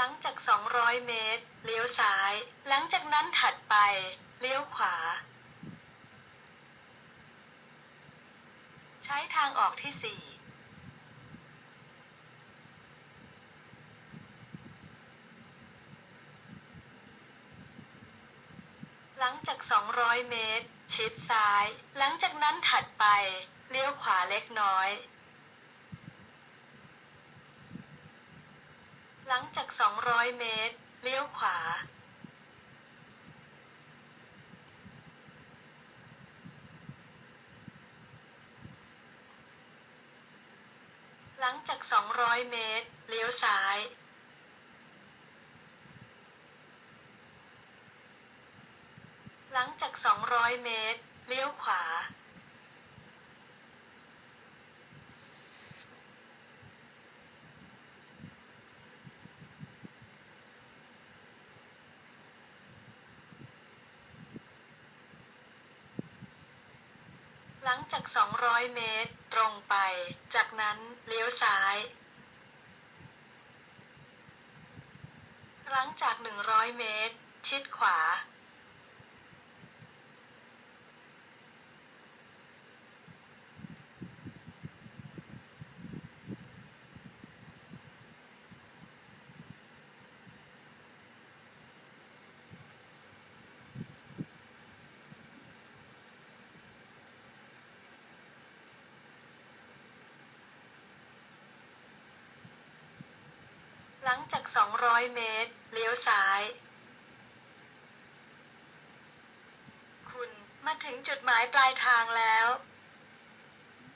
หลังจาก 200 เมตร เลี้ยวซ้าย หลังจากนั้นถัดไป เลี้ยวขวา ใช้ทางออกที่ 4หลังจาก 200 เมตร ชิดซ้าย หลังจากนั้นถัดไป เลี้ยวขวาเล็กน้อย หลังจาก 200 เมตร เลี้ยวขวา หลังจาก 200 เมตร เลี้ยวซ้าย หลังจาก 200 เมตร เลี้ยวขวา ลังจาก 200 เมตร ตรงไป จากนั้นเลี้ยวซ้าย หลังจาก 100 เมตร ชิดขวา หลังจาก 200 เมตร เลี้ยวซ้าย คุณมาถึงจุดหมายปลายทางแล้ว